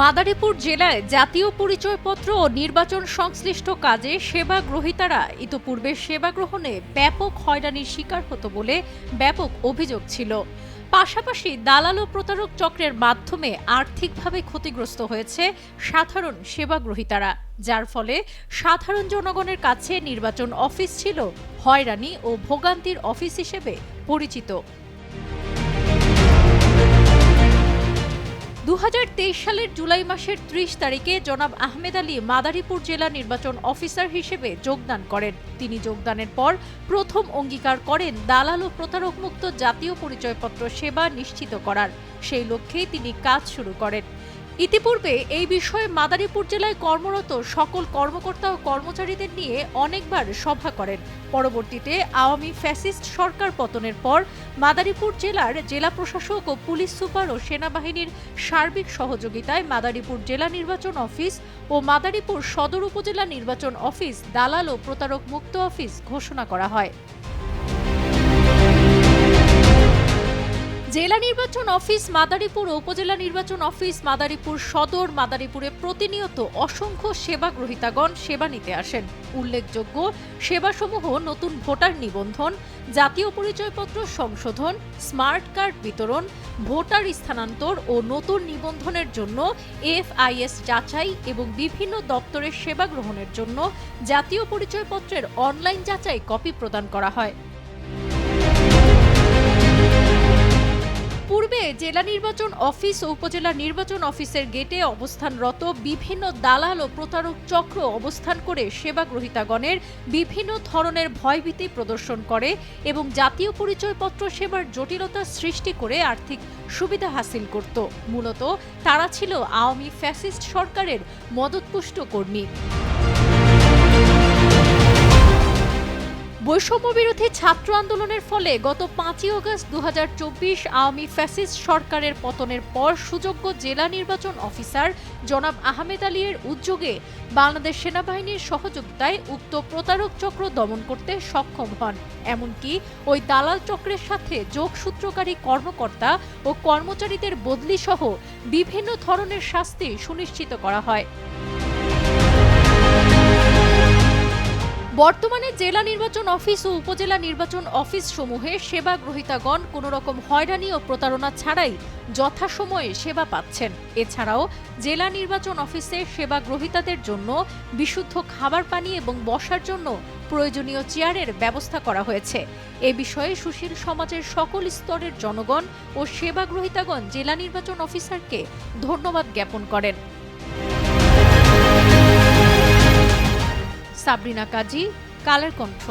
মাদারীপুর জেলায় জাতীয় পরিচয়পত্র ও নির্বাচন সংশ্লিষ্ট কাজে সেবা গ্রহীতারা ইতোপূর্বে সেবা গ্রহণে ব্যাপক হয়রানির শিকার হতো বলে ব্যাপক অভিযোগ ছিল। পাশাপাশি দালাল ও প্রতারক চক্রের মাধ্যমে আর্থিকভাবে ক্ষতিগ্রস্ত হয়েছে সাধারণ সেবা গ্রহীতারা, যার ফলে সাধারণ জনগণের কাছে নির্বাচন অফিস ছিল হয়রানি ও ভোগান্তির অফিস হিসেবে পরিচিত। সালের জুলাই মাসের ত্রিশ তারিখে জনাব আহমেদ আলী মাদারীপুর জেলা নির্বাচন অফিসার হিসেবে যোগদান করেন। তিনি যোগদানের পর প্রথম অঙ্গীকার করেন দালাল ও প্রতারক মুক্ত জাতীয় পরিচয়পত্র সেবা নিশ্চিত করার। সেই লক্ষ্যেই তিনি কাজ শুরু করেন। ইতিপূর্বে এই বিষয়ে মাদারীপুর জেলায় কর্মরত সকল কর্মকর্তা ও কর্মচারীদের নিয়ে অনেকবার সভা করেন। পরবর্তীতে আওয়ামী ফ্যাসিস্ট সরকার পতনের পর মাদারীপুর জেলার জেলা প্রশাসক ও পুলিশ সুপার ও সেনাবাহিনীর সার্বিক সহযোগিতায় মাদারীপুর জেলা নির্বাচন অফিস ও মাদারীপুর সদর উপজেলা নির্বাচন অফিস দালাল ও প্রতারক মুক্ত অফিস ঘোষণা করা হয়। জেলা নির্বাচন অফিস মাদারীপুর, উপজেলা নির্বাচন অফিস মাদারীপুর সদর মাদারীপুরে প্রতিনিয়ত অসংখ্য সেবা গ্রহীতাগণ সেবা নিতে আসেন। উল্লেখযোগ্য, সেবাসমূহ নতুন ভোটার নিবন্ধন, জাতীয় পরিচয়পত্র সংশোধন, স্মার্ট কার্ড বিতরণ, ভোটার স্থানান্তর ও নতুন নিবন্ধনের জন্য এফআইএস যাচাই এবং বিভিন্ন দপ্তরের সেবা গ্রহণের জন্য জাতীয় পরিচয়পত্রের অনলাইন যাচাই কপি প্রদান করা হয়। পূর্বে জেলা নির্বাচন অফিস ও উপজেলা নির্বাচন অফিসের গেটে অবস্থানরত বিভিন্ন দালাল ও প্রতারক চক্র অবস্থান করে সেবা গ্রহীতাগণের বিভিন্ন ধরনের ভয়ভীতি প্রদর্শন করে এবং জাতীয় পরিচয়পত্র সেবার জটিলতা সৃষ্টি করে আর্থিক সুবিধা হাসিল করত। মূলত তারা ছিল আওয়ামী ফ্যাসিস্ট সরকারের মদতপুষ্ট কর্মী। বৈষম্য বিরোধী ছাত্র আন্দোলনের ফলে গত পাঁচই অগস্ট দু হাজার চব্বিশ আওয়ামী ফ্যাসিস্ট সরকারের পতনের পর সুযোগ্য জেলা নির্বাচন অফিসার জনাব আহমেদ আলীর উদ্যোগে বাংলাদেশ সেনাবাহিনীর সহযোগিতায় উক্ত প্রতারক চক্র দমন করতে সক্ষম হন। এমনকি ওই দালাল চক্রের সাথে যোগসূত্রকারী কর্মকর্তা ও কর্মচারীদের বদলি সহ বিভিন্ন ধরনের শাস্তি সুনিশ্চিত করা হয়। বর্তমানে জেলা নির্বাচন অফিস ও উপজেলা নির্বাচন অফিস সমূহে সেবা গ্রহীতাগণ কোনো রকম হয়রানি ও প্রতারণা ছাড়াই যথাসময়ে সেবা পাচ্ছেন। এছাড়াও জেলা নির্বাচন অফিসে সেবা গ্রহীতাদের জন্য বিশুদ্ধ খাবার পানি এবং বসার জন্য প্রয়োজনীয় চেয়ারের ব্যবস্থা করা হয়েছে। এ বিষয়ে সুশীল সমাজের সকল স্তরের জনগণ ও সেবা গ্রহীতাগণ জেলা নির্বাচন অফিসারকে ধন্যবাদ জ্ঞাপন করেন। সাবরিনা কাজী কালের কণ্ঠ।